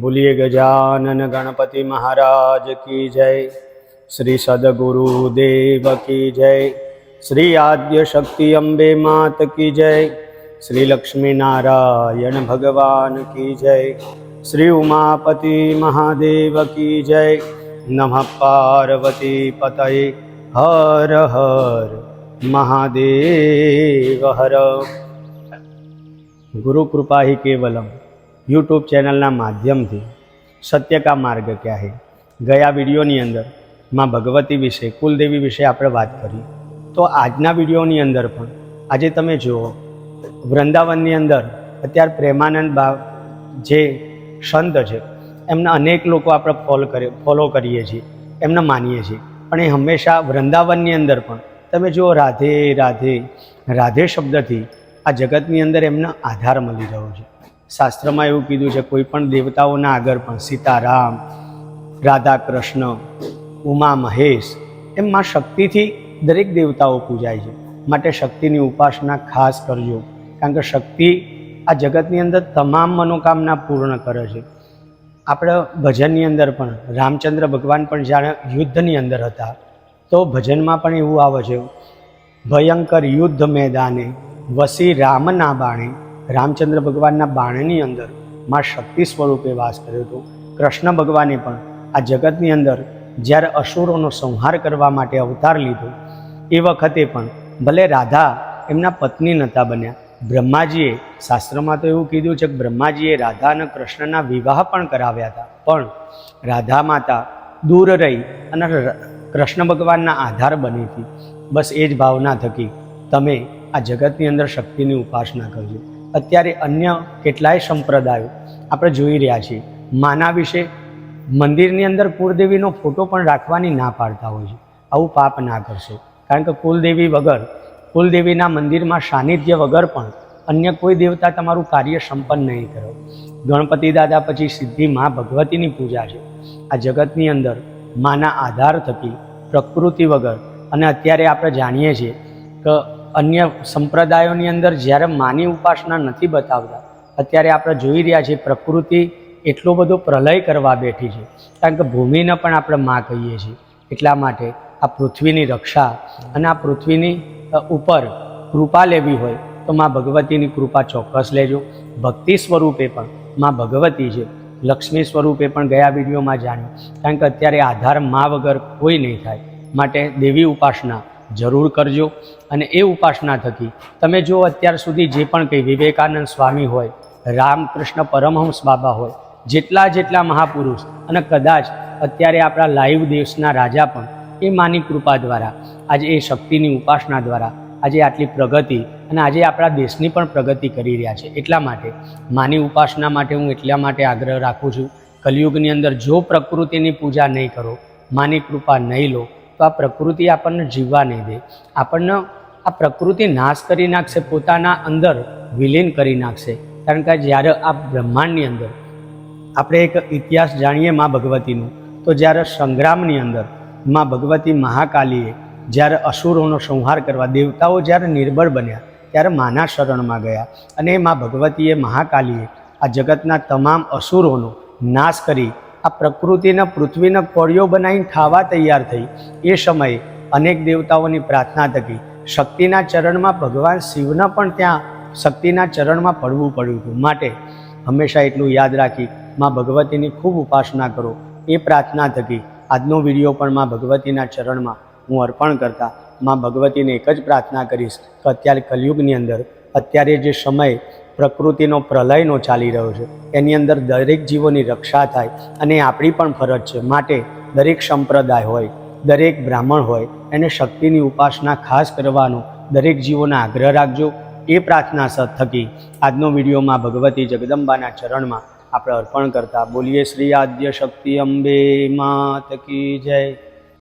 બોલીએ ગજાનન ગણપતિ મહારાજ કી જય. શ્રી સદગુરુ દેવ કી જય. શ્રી આદ્ય શક્તિ અંબે માત કી જય. શ્રી લક્ષ્મીનારાયણ ભગવાન કી જય. શ્રી ઉમાપતિ મહાદેવ કી જય. નમઃ પાર્વતી પતય. હર હર મહાદેવ હર. ગુરુ કૃપા કેવલમ. યુટ્યુબ ચેનલના માધ્યમથી સત્ય કા માર્ગ ક્યાં હે? ગયા વિડીયોની અંદરમાં ભગવતી વિશે, કુલદેવી વિશે આપણે વાત કરી. તો આજના વિડીયોની અંદર પણ આજે તમે જુઓ, વૃંદાવનની અંદર અત્યારે પ્રેમાનંદ બા જે સંત છે, એમના અનેક લોકો આપણે ફોલો કરે, ફોલો કરીએ છીએ, એમને માનીએ છીએ. પણ એ હંમેશા વૃંદાવનની અંદર પણ તમે જુઓ, રાધે રાધે રાધે શબ્દથી આ જગતની અંદર એમને આધાર મળી રહ્યો છે. શાસ્ત્રમાં એવું કીધું છે, કોઈ પણ દેવતાઓના આગળ પણ સીતારામ રાધા કૃષ્ણ ઉમા મહેશ, એમ માં શક્તિથી દરેક દેવતાઓ પૂજાય છે. માટે શક્તિની ઉપાસના ખાસ કરજો. કારણ કે શક્તિ આ જગતની અંદર તમામ મનોકામના પૂર્ણ કરે છે. આપણે ભજનની અંદર પણ, રામચંદ્ર ભગવાન પણ જાણે યુદ્ધની અંદર હતા. તો ભજનમાં પણ એવું આવે છે, ભયંકર યુદ્ધ મેદાને વસી રામના બાણે રામચંદ્ર ભગવાનના બાણની અંદરમાં શક્તિ સ્વરૂપે વાસ કર્યો હતો. કૃષ્ણ ભગવાને પણ આ જગતની અંદર જ્યારે અસુરોનો સંહાર કરવા માટે અવતાર લીધો, એ વખતે પણ ભલે રાધા એમના પત્ની નહોતા બન્યા, બ્રહ્માજીએ શાસ્ત્રમાં તો એવું કીધું છે કે બ્રહ્માજીએ રાધા અને કૃષ્ણના વિવાહ પણ કરાવ્યા હતા. પણ રાધા માતા દૂર રહી અને કૃષ્ણ ભગવાનના આધાર બની હતી. બસ એ જ ભાવના થકી તમે આ જગતની અંદર શક્તિની ઉપાસના કરજો. અત્યારે અન્ય કેટલાય સંપ્રદાયો આપણે જોઈ રહ્યા છીએ. માના વિશે મંદિરની અંદર કુળદેવીનો ફોટો પણ રાખવાની ના પાડતા હોય છે. આવું પાપ ના કરશો. કારણ કે કુલદેવી વગર કુલદેવીના મંદિરમાં સાનિધ્ય વગર પણ અન્ય કોઈ દેવતા તમારું કાર્ય સંપન્ન નહીં કરો. ગણપતિ દાદા પછી સિદ્ધિ મા ભગવતીની પૂજા છે. આ જગતની અંદર માના આધાર થકી પ્રકૃતિ વગર અને અત્યારે આપણે જાણીએ છીએ કે અન્ય સંપ્રદાયોની અંદર જ્યારે માની ઉપાસના નથી બતાવતા, અત્યારે આપણે જોઈ રહ્યા છીએ પ્રકૃતિ એટલો બધો પ્રલય કરવા બેઠી છે. કારણ કે ભૂમિને પણ આપણે માં કહીએ છીએ. એટલા માટે આ પૃથ્વીની રક્ષા અને આ પૃથ્વીની ઉપર કૃપા લેવી હોય તો માં ભગવતીની કૃપા ચોક્કસ લેજો. ભક્તિ સ્વરૂપે પણ માં ભગવતી છે. લક્ષ્મી સ્વરૂપે પણ ગયા વિડીયોમાં જાણ્યું. કારણ કે અત્યારે આધારમાં વગર કોઈ નહીં થાય. માટે દેવી ઉપાસના જરૂર કરજો અને એ ઉપાસના થકી. તમે જો અત્યાર સુધી જે પણ કંઈ વિવેકાનંદ સ્વામી હોય, રામકૃષ્ણ પરમહંસ બાબા હોય, જેટલા જેટલા મહાપુરુષ અને કદાચ અત્યારે આપણા લાઈવ દેશના રાજા પણ, એ માની કૃપા દ્વારા, આજે એ શક્તિની ઉપાસના દ્વારા, આજે આટલી પ્રગતિ અને આજે આપણા દેશની પણ પ્રગતિ કરી રહ્યા છે. એટલા માટે માની ઉપાસના માટે હું એટલા માટે આગ્રહ રાખું છું. કલયુગની અંદર જો પ્રકૃતિની પૂજા નહીં કરો, માની કૃપા નહીં લો. તો આ પ્રકૃતિ આપણને જીવવા નહીં દે. આપણને આ પ્રકૃતિ નાશ કરી નાખશે, પોતાના અંદર વિલીન કરી નાખશે. કારણ કે જ્યારે આ બ્રહ્માંડની અંદર આપણે એક ઇતિહાસ જાણીએ મા ભગવતીનું, તો જ્યારે સંગ્રામની અંદર મા ભગવતી મહાકાલીએ જ્યારે અસુરોનો સંહાર કરવા, દેવતાઓ જ્યારે નિર્બળ બન્યા, ત્યારે માના શરણમાં ગયા. અને મા ભગવતીએ મહાકાલીએ આ જગતના તમામ અસુરોનો નાશ કરી આ પ્રકૃતિના, પૃથ્વીના કોળીઓ બનાવીને ખાવા તૈયાર થઈ. એ સમયે અનેક દેવતાઓની પ્રાર્થના થકી શક્તિના ચરણમાં ભગવાન શિવને પણ ત્યાં શક્તિના ચરણમાં પડવું પડ્યું હતું. માટે હંમેશા એટલું યાદ રાખી માં ભગવતીની ખૂબ ઉપાસના કરો. એ પ્રાર્થના થકી આજનો વીડિયો પણ માં ભગવતીના ચરણમાં હું અર્પણ કરતા માં ભગવતીને એક જ પ્રાર્થના કરીશ કે અત્યારે કલયુગની અંદર અત્યારે જે સમય પ્રકૃતિનો પ્રલયનો ચાલી રહ્યો છે. એની અંદર દરેક જીવોની રક્ષા થાય અને આપણી પણ ફરજ છે. માટે દરેક સંપ્રદાય હોય, દરેક બ્રાહ્મણ હોય, એને શક્તિની ઉપાસના ખાસ કરવાનો દરેક જીવોના આગ્રહ રાખજો. એ પ્રાર્થના સ થકી આજનો વિડીયોમાં ભગવતી જગદંબાના ચરણમાં આપણે અર્પણ કરતા બોલીએ, શ્રી આદ્ય શક્તિ અંબે માત કી જય.